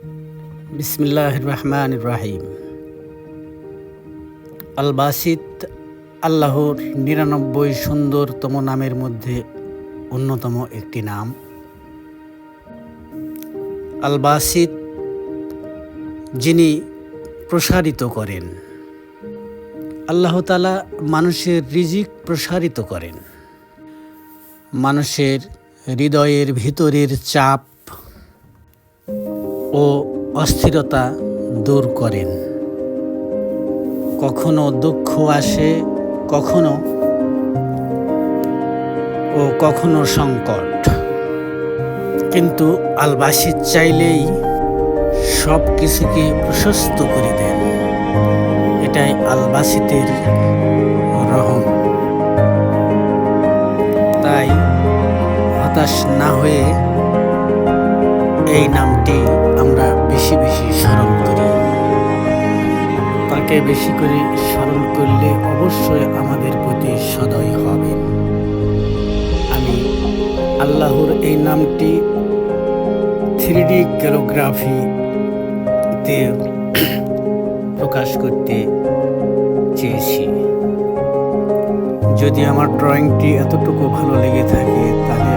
বিসমিল্লাহ রহমান রাহিম। আল বাসিত আল্লাহর নিরানব্বই সুন্দরতম নামের মধ্যে অন্যতম একটি নাম। আল বাসিত যিনি প্রসারিত করেন, আল্লাহ তালা মানুষের রিজিক প্রসারিত করেন। মানুষের হৃদয়ের ভিতরের চাপ ও অস্থিরতা দূর করেন। কখনো দুঃখ আসে, কখনো ও কখনো সংকট। কিন্তু আলবাসির চাইলেই সব কিছুকে প্রশস্ত করে দেন। এটাই আলবাসিতের রহম। তাই হতাশ না হয়ে এই নামটি তাকে বেশি করে স্মরণ করলে অবশ্যই আমাদের প্রতি সদয় হবেন। আমি আল্লাহর এই নামটি থ্রি ডি ক্যালোগ্রাফিতে প্রকাশ করতে চেয়েছি। যদি আমার ড্রয়িংটি এতটুকু ভালো লেগে থাকে, তাহলে